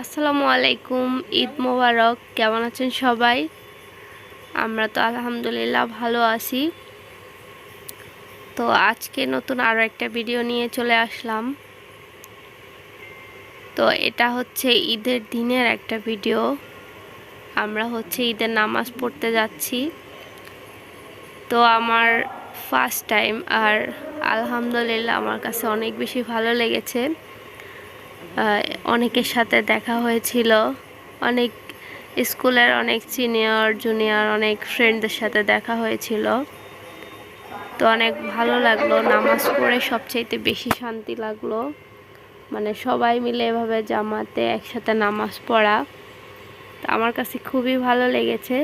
আসসালামু আলাইকুম, ঈদ মোবারক। কেমন আছেন সবাই? আমরা তো আলহামদুলিল্লাহ ভালো আছি। তো আজকে নতুন আরও একটা ভিডিও নিয়ে চলে আসলাম। তো এটা হচ্ছে ঈদের দিনের একটা ভিডিও। আমরা হচ্ছে ঈদের নামাজ পড়তে যাচ্ছি। তো আমার ফার্স্ট টাইম আর আলহামদুলিল্লাহ আমার কাছে অনেক বেশি ভালো লেগেছে। অনেকের সাথে দেখা হয়েছিল। অনেক স্কুলের অনেক সিনিয়র জুনিয়র অনেক ফ্রেন্ডদের সাথে দেখা হয়েছিল। তো অনেক ভালো লাগল। নামাজ পড়ে সবচাইতে বেশি শান্তি লাগল। মানে সবাই মিলে এভাবে জামাতে একসাথে নামাজ পড়া। তো আমার কাছে খুবই ভালো লেগেছে।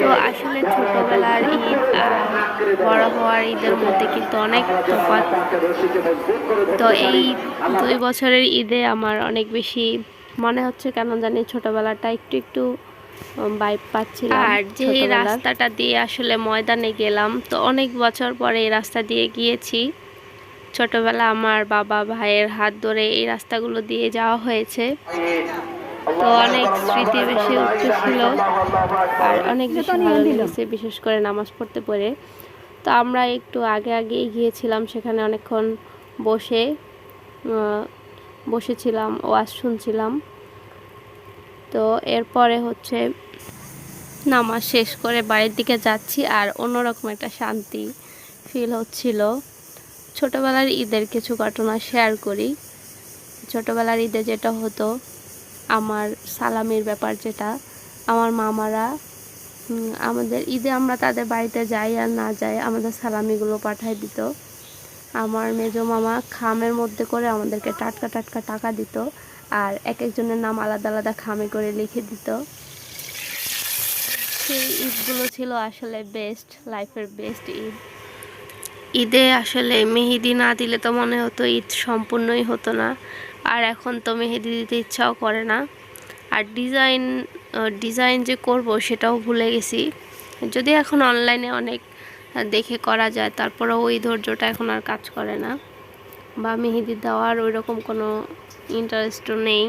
তো আসলে ছোটবেলার ঈদ আর বড় হওয়ার ঈদের মধ্যে কিন্তু অনেক তফাৎ। তো এই দুই বছরের ঈদে আমার অনেক বেশি মনে হচ্ছে কেন জানি ছোটবেলাটা একটু একটু বাইপ পাচ্ছিলাম আর যে রাস্তাটা দিয়ে আসলে ময়দানে গেলাম তো অনেক বছর পরে এই রাস্তা দিয়ে গিয়েছি। ছোটবেলা আমার বাবা ভাইয়ের হাত ধরে এই রাস্তাগুলো দিয়ে যাওয়া হয়েছে। তো অনেক স্মৃতি বেশি উঠতেছিল আর অনেক বেশি ভালো লেগেছে বিশেষ করে নামাজ পড়তে পড়ে। তো আমরা একটু আগে আগেই গিয়েছিলাম সেখানে অনেকক্ষণ বসে বসেছিলাম ওয়াজ শুনছিলাম। তো এরপরে হচ্ছে নামাজ শেষ করে বাড়ির দিকে যাচ্ছি আর অন্যরকম একটা শান্তি ফিল হচ্ছিল। ছোটোবেলার ঈদের কিছু ঘটনা শেয়ার করি। ছোটোবেলার ঈদে যেটা হতো আমার সালামির ব্যাপার যেটা, আমার মামারা আমাদের ঈদে আমরা তাদের বাড়িতে যাই আর না যাই, আমাদের সালামিগুলো পাঠায় দিত। আমার মেজো মামা খামের মধ্যে করে আমাদেরকে টাটকা টাটকা টাকা দিত আর এক একজনের নাম আলাদা আলাদা খামে করে লিখে দিত। সেই ঈদগুলো ছিল আসলে বেস্ট লাইফের বেস্ট ঈদ। ঈদে আসলে মেহেদি না দিলে তো মনে হতো ঈদ সম্পূর্ণই হতো না। আর এখন তো মেহেদি দিতে ইচ্ছাও করে না। আর ডিজাইন ডিজাইন যে করব সেটাও ভুলে গেছি। যদি এখন অনলাইনে অনেক দেখে করা যায় তারপরে ওই ধৈর্যটা এখন আর কাজ করে না। বা মেহেদি দেওয়ার ওই রকম কোনো ইন্টারেস্টও নেই।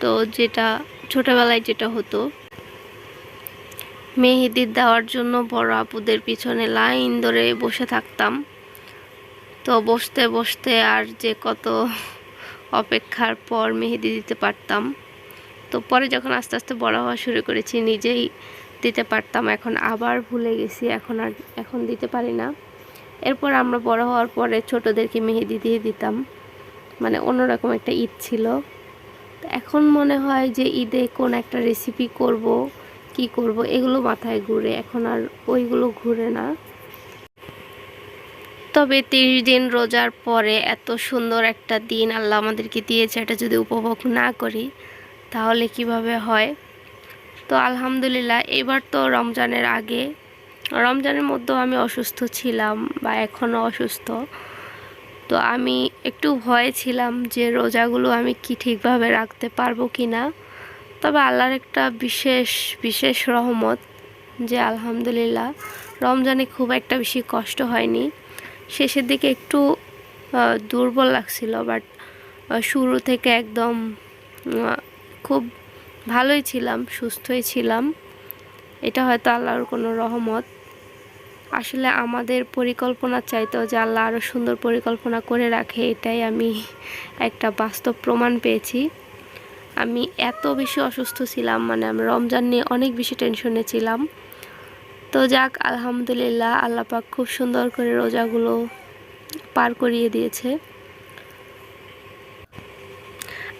তো যেটা, ছোটোবেলায় যেটা হতো, মেহেদি দেওয়ার জন্য বড় আপুদের পিছনে লাইন ধরে বসে থাকতাম। তো বসতে বসতে আর যে কত অপেক্ষার পর মেহেদি দিতে পারতাম। তো পরে যখন আস্তে আস্তে বড় হওয়া শুরু করেছি, নিজেই দিতে পারতাম। এখন আবার ভুলে গেছি, এখন আর, এখন দিতে পারি না। এরপর আমরা বড় হওয়ার পরে ছোটদেরকে মেহেদি দিয়ে দিতাম। মানে অন্যরকম একটা ঈদ ছিল। এখন মনে হয় যে ঈদে কোন একটা রেসিপি করব, কি করব, এগুলো মাথায় ঘুরে। এখন আর ওইগুলো ঘুরে না। তবে তিরিশ দিন রোজার পরে এত সুন্দর একটা দিন আল্লাহ আমাদেরকে দিয়েছে, এটা যদি উপভোগ না করি, তাহলে কীভাবে হয়? তো আলহামদুলিল্লাহ, এবার তো রমজানের আগে, রমজানের মধ্যেও আমি অসুস্থ ছিলাম বা এখনও অসুস্থ। তো আমি একটু ভয়ে ছিলাম যে রোজাগুলো আমি কি ঠিকভাবে রাখতে পারব কি না তবে আল্লাহর একটা বিশেষ বিশেষ রহমত যে আলহামদুলিল্লাহ, রমজানে খুব একটা বেশি কষ্ট হয়নি। শেষের দিকে একটু দুর্বল লাগছিল বাট শুরু থেকে একদম খুব ভালোই ছিলাম, সুস্থই ছিলাম। এটা হয়তো আল্লাহর কোনো রহমত। আসলে আমাদের পরিকল্পনা চাইতো যে আল্লাহ আরও সুন্দর পরিকল্পনা করে রাখে, এটাই আমি একটা বাস্তব প্রমাণ পেয়েছি। আমি এত বেশি অসুস্থ ছিলাম মানে আমি রমজান নিয়ে অনেক বেশি টেনশনে ছিলাম। তো যাক, আলহামদুলিল্লাহ আল্লাহ পাক খুব সুন্দর করে রোজাগুলো পার করিয়ে দিয়েছে।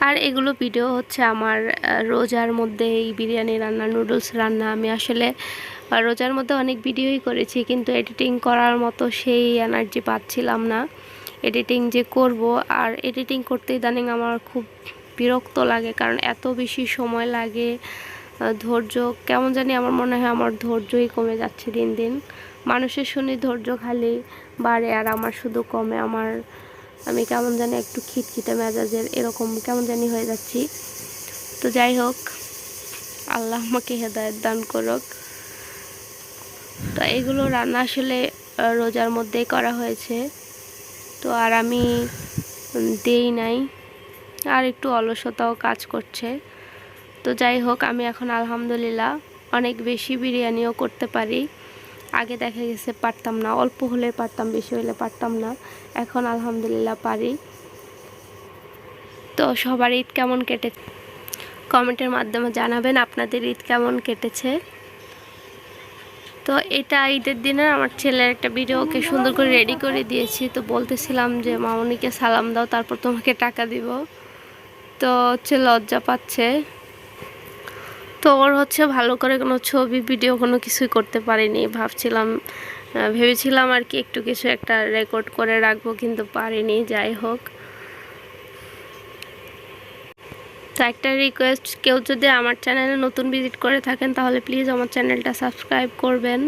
আর এগুলো ভিডিও হচ্ছে আমার রোজার মধ্যে এই বিরিয়ানি রান্না নুডলস রান্না। আমি আসলে রোজার মধ্যে অনেক ভিডিওই করেছি, কিন্তু এডিটিং করার মতো সেই এনার্জি পাচ্ছিলাম না। এডিটিং যে করব, আর এডিটিং করতে ইদানিং আমার খুব বিরক্ত লাগে, কারণ এত বেশি সময় লাগে ধৈর্য, কেমন জানি আমার মনে হয় আমার ধৈর্যই কমে যাচ্ছে দিন দিন। মানুষের শুনি ধৈর্য খালি বাড়ে আর আমার শুধু কমে। আমার, আমি কেমন জানি একটু খিটখিটে মেজাজের এরকম কেমন জানি হয়ে যাচ্ছি। তো যাই হোক, আল্লাহ আমাকে হেদায়ত দান করুক। তো এগুলো রান্না আসলে রোজার মধ্যেই করা হয়েছে। তো আর আমি দেই নাই। আর একটু অলসতাও কাজ করছে। তো যাই হোক, আমি এখন আলহামদুলিল্লাহ অনেক বেশি বিরিয়ানিও করতে পারি। আগে দেখা গেছে পারতাম না, অল্প হলে পারতাম, বেশি হলে পারতাম না। এখন আলহামদুলিল্লাহ পারি। তো সবার ঈদ কেমন কেটে, কমেন্টের মাধ্যমে জানাবেন আপনাদের ঈদ কেমন কেটেছে। তো এটা ঈদের দিনে আমার ছেলের একটা ভিডিও ওকে সুন্দর করে রেডি করে দিয়েছি। তো বলতেছিলাম যে, মামনিকে সালাম দাও, তারপর তোমাকে টাকা দিব। তো হচ্ছে লজ্জা পাচ্ছে। তো ওর হচ্ছে ভালো করে কোনো ছবি ভিডিও কোনো কিছুই করতে পারিনি। ভাবছিলাম ভেবেছিলাম আর কি একটু কিছু একটা রেকর্ড করে রাখব, কিন্তু পারিনি, যাই হোক। তো একটা রিকোয়েস্ট কেউ যদি আমার চ্যানেলে নতুন ভিজিট করে থাকেন, তাহলে প্লিজ আমার চ্যানেলটা সাবস্ক্রাইব করবেন।